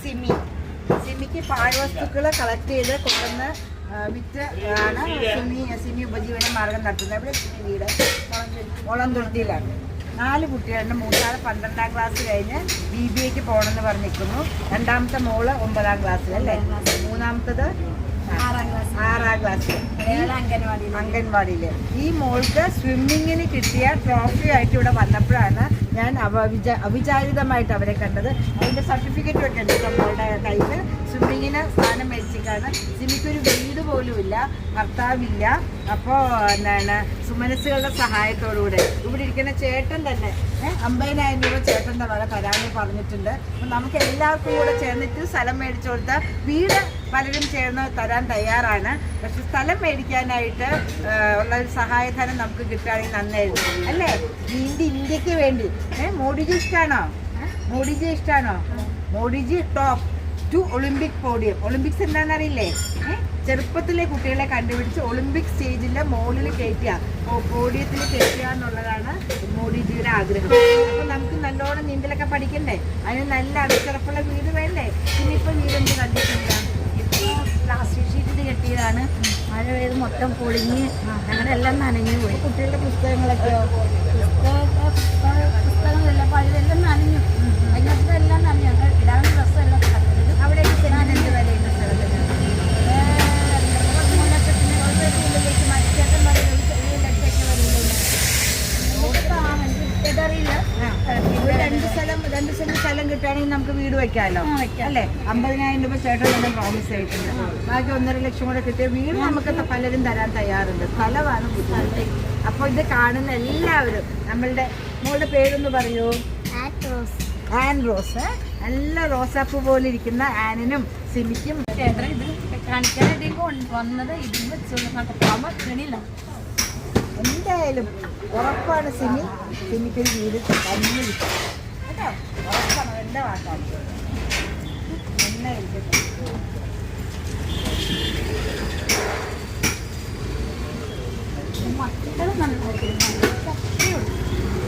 Simi. സിമിക്ക് പാഴ്വസ്തുക്കൾ collect ചെയ്ത് കൊണ്ടുവന്ന് വിറ്റ് ആണ് സിമി സിമി ഉപജീവന മാർഗം നടത്തുന്നത്. ഇവിടെ സിമി വീട്? മുളന്തുരുത്തിയിലാണ് നാല് കുട്ടികളുണ്ട് മൂന്നാൾ പന്ത്രണ്ടാം ക്ലാസ് കഴിഞ്ഞ് ബി ബി എക്ക് പോകണമെന്ന് പറഞ്ഞിരിക്കുന്നു. രണ്ടാമത്തെ മോൾ ഒമ്പതാം ക്ലാസ്സിൽ അല്ലേ? മൂന്നാമത്തത് ആറാം ക്ലാസ് അംഗൻവാടിയിൽ ഈ മോൾക്ക് സ്വിമ്മിങ്ങിന് കിട്ടിയ ട്രോഫി ആയിട്ട് ഇവിടെ വന്നപ്പോഴാണ് ഞാൻ അവ വിച അവിചാരിതമായിട്ട് അവരെ കണ്ടത്. അതിന്റെ സർട്ടിഫിക്കറ്റ് ഒക്കെ ഉണ്ട് നമ്മളുടെ മോളുടെ കയ്യിൽ സ്വിമ്മിങ്ങിന് സ്ഥാനം മേടിച്ചിട്ടാണ് സിമിക്കൊരു വീട് പോലും ഇല്ല ഭർത്താവില്ല. അപ്പോൾ എന്താണ് സുമനസ്സുകളുടെ സഹായത്തോടുകൂടെ. ഇവിടെ ഇരിക്കുന്ന ചേട്ടൻ തന്നെ അമ്പതിനായിരം രൂപ ചേട്ടന്റെ വക തരാമെന്ന് പറഞ്ഞിട്ടുണ്ട്. അപ്പം നമുക്ക് എല്ലാവർക്കും കൂടെ ചേർന്നിട്ട് സ്ഥലം മേടിച്ചു കൊടുത്താൽ വീട് പലരും ചേർന്ന് തരാൻ തയ്യാറാണ്. പക്ഷെ സ്ഥലം മേടിക്കാനായിട്ട് ഉള്ള ഒരു സഹായധനം നമുക്ക് കിട്ടുകയാണെങ്കിൽ നന്നായിരുന്നു. അല്ലേ? വീണ്ടും ഇന്ത്യയ്ക്ക് വേണ്ടി. ഏഹ് മോഡിജി ഇഷ്ടമാണോ മോഡിജി ഇഷ്ടമാണോ Modiji top. To Olympic podium. Olympics എന്താണെന്നറിയില്ലേ? ചെറുപ്പത്തിലെ കുട്ടികളെ കണ്ടുപിടിച്ച് ഒളിമ്പിക് സ്റ്റേജിന്റെ മുകളിൽ കയറ്റുക. പോഡിയത്തിൽ കയറ്റുക എന്നുള്ളതാണ് മോഡിജിയുടെ ആഗ്രഹം. അപ്പൊ നമുക്ക് നല്ലോണം നീന്തലൊക്കെ പഠിക്കണ്ടേ? അതിന് നല്ല അടിച്ചുറപ്പുള്ള വീട് വേണ്ടേ? ഇനിയിപ്പോ വീടെന്ത് കണ്ടിട്ടില്ല? ഇപ്പോൾ പ്ലാസ്റ്റിക് ഷീറ്റിൽ കെട്ടിയതാണ്. മഴ പെയ്ത് മൊത്തം പൊളിഞ്ഞ് എല്ലാം നനഞ്ഞു പോയി. കുട്ടികളുടെ പുസ്തകങ്ങളൊക്കെ പുസ്തക പുസ്തകങ്ങളെല്ലാം പഴയതെല്ലാം ഇതറിയില്ല ഒരു രണ്ട് സ്ഥലം രണ്ട് സെന്റ് സ്ഥലം കിട്ടുകയാണെങ്കിൽ നമുക്ക് വീട് വെക്കാമല്ലോ. അല്ലേ? അമ്പതിനായിരം രൂപ ചേട്ടൻ തന്നെ പ്രോമിസ് ചെയ്തിട്ടുണ്ട്. ബാക്കി ഒന്നര ലക്ഷം കൂടെ കിട്ടിയ വീട് നമുക്ക് പലരും തരാൻ തയ്യാറുണ്ട്. സ്ഥലമാണ് ബുദ്ധിമുട്ട്. അപ്പോൾ ഇത് കാണുന്ന എല്ലാവരും നമ്മളുടെ മോളുടെ പേരൊന്ന് പറയൂ. Ann Rose? നല്ല റോസാപ്പ് പോലെ ഇരിക്കുന്ന ആനിനും സിമിക്കും. കൊണ്ട് വന്നത് ഇതിൽ വെച്ചുകൊണ്ട് നടക്കാൻ പറ്റണില്ല. എന്തായാലും ഉറപ്പാണ് സിമി. സിമിക്കൊരു വീട് തന്നെ കിട്ടും? കേട്ടോ ഉറപ്പാണ്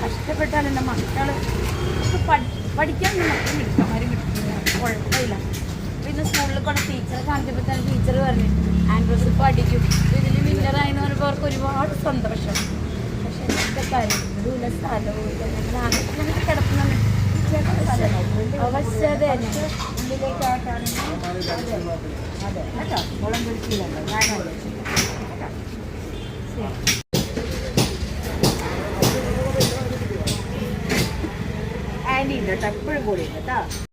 കഷ്ടപ്പെട്ടാൽ എന്റെ മക്കൾ പഠി പഠിക്കാൻ മക്കൾ മിടുക്കന്മാരും കിട്ടുന്നില്ല കുഴപ്പമില്ല. കൊണ്ട് ടീച്ചറെ കാണിച്ചപ്പോൾ തന്നെ ടീച്ചർ പറഞ്ഞു ആൻഡ്രോസ് പഠിക്കും. ഇതിൽ വിന്നറായെന്ന് പറഞ്ഞപ്പോൾ അവർക്ക് ഒരുപാട് സന്തോഷം. പക്ഷെ എന്റെ കാര്യം വീടുമില്ല സ്ഥലവും ഇല്ല കിടക്കുന്നുണ്ട്. അവശത ഉള്ളിലേക്കായിട്ടാണെങ്കിൽ അതെ എപ്പോഴും കൂടി കേട്ടോ